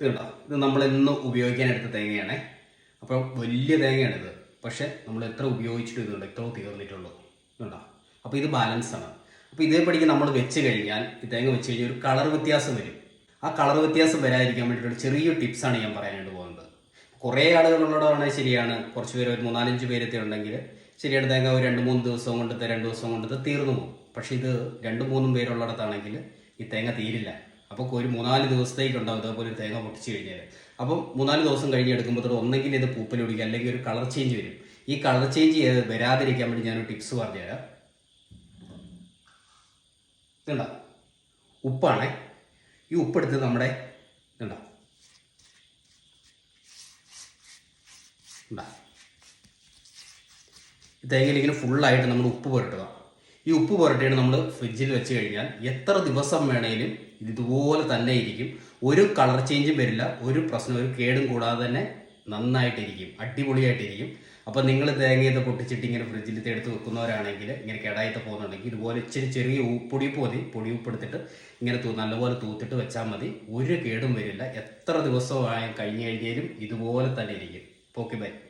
ഇത് ഇത് നമ്മൾ ഇന്ന് ഉപയോഗിക്കാൻ എടുത്ത തേങ്ങയാണ്. അപ്പോൾ വലിയ തേങ്ങയാണിത്. പക്ഷെ നമ്മൾ എത്ര ഉപയോഗിച്ചിട്ട് ഇതുണ്ട്. എത്ര തീർന്നിട്ടുള്ളൂ. ഇതുണ്ടോ? അപ്പോൾ ഇത് ബാലൻസ് ആണ്. അപ്പോൾ ഇതേപടിക്ക് നമ്മൾ വെച്ച് കഴിഞ്ഞാൽ ഈ തേങ്ങ വെച്ച് കഴിഞ്ഞാൽ ഒരു കളർ വ്യത്യാസം വരും. ആ കളർ വ്യത്യാസം വരാതിരിക്കാൻ വേണ്ടിയിട്ട് ഒരു ചെറിയ ടിപ്സാണ് ഞാൻ പറയാനായിട്ട് പോകുന്നത്. കുറേ ആളുകളുള്ളതാണ് ശരിയാണ്. കുറച്ച് പേര് ഒരു മൂന്നാലഞ്ച് പേരത്തെ ഉണ്ടെങ്കിൽ ശരിയാണ് തേങ്ങ ഒരു രണ്ട് മൂന്ന് ദിവസം കൊണ്ടത്തെ രണ്ട് ദിവസം കൊണ്ടത്തെ തീർന്നു പോകും. പക്ഷേ ഇത് രണ്ട് മൂന്നും പേരുള്ളിടത്താണെങ്കിൽ ഈ തേങ്ങ തീരില്ല. അപ്പോൾ ഒരു മൂന്നാൽ ദിവസത്തേക്ക് ഉണ്ടാവും ഇതേപോലെ ഒരു തേങ്ങ പൊട്ടിച്ച് കഴിഞ്ഞാൽ അപ്പം മൂന്നാൽ ദിവസം കഴിഞ്ഞ് എടുക്കുമ്പോൾ ഒന്നെങ്കിൽ ഇത് പൂപ്പൽ പിടിക്കുക അല്ലെങ്കിൽ ഒരു കളർ ചേഞ്ച് വരും. ഈ കളർ ചേഞ്ച് വരാതിരിക്കാൻ വേണ്ടി ഞാനൊരു ടിപ്സ് പറഞ്ഞുതരാം. ഇതുണ്ട? ഉപ്പാണേ. ഈ ഉപ്പെടുത്ത് നമ്മുടെ ഇതുണ്ട? തേങ്ങയിൽ ഇങ്ങനെ ഫുള്ളായിട്ട് നമ്മൾ ഉപ്പ് പുരട്ടുക. ഈ ഉപ്പ് പുരട്ടിയാണ് നമ്മൾ ഫ്രിഡ്ജിൽ വെച്ച് കഴിഞ്ഞാൽ എത്ര ദിവസം വേണേലും ഇത് ഇതുപോലെ തന്നെ ഇരിക്കും ഒരു കളർ ചേഞ്ചും വരില്ല. ഒരു പ്രശ്നം ഒരു കേടും കൂടാതെ തന്നെ നന്നായിട്ടിരിക്കും. അടിപൊളിയായിട്ടിരിക്കും. അപ്പോൾ നിങ്ങൾ തേങ്ങയത് പൊട്ടിച്ചിട്ട് ഇങ്ങനെ ഫ്രിഡ്ജിൽ എടുത്ത് വെക്കുന്നവരാണെങ്കിൽ ഇങ്ങനെ കേടായിട്ട് പോകുന്നുണ്ടെങ്കിൽ ഇതുപോലെ ഇച്ചിരി ചെറിയ പൊടി പോതി പൊടി ഉപ്പെടുത്തിട്ട് ഇങ്ങനെ തൂ നല്ലപോലെ തൂത്തിട്ട് വെച്ചാൽ മതി. ഒരു കേടും വരില്ല. എത്ര ദിവസമായി കഴിഞ്ഞ് കഴിഞ്ഞാലും ഇതുപോലെ തന്നെ ഇരിക്കും. Okay bye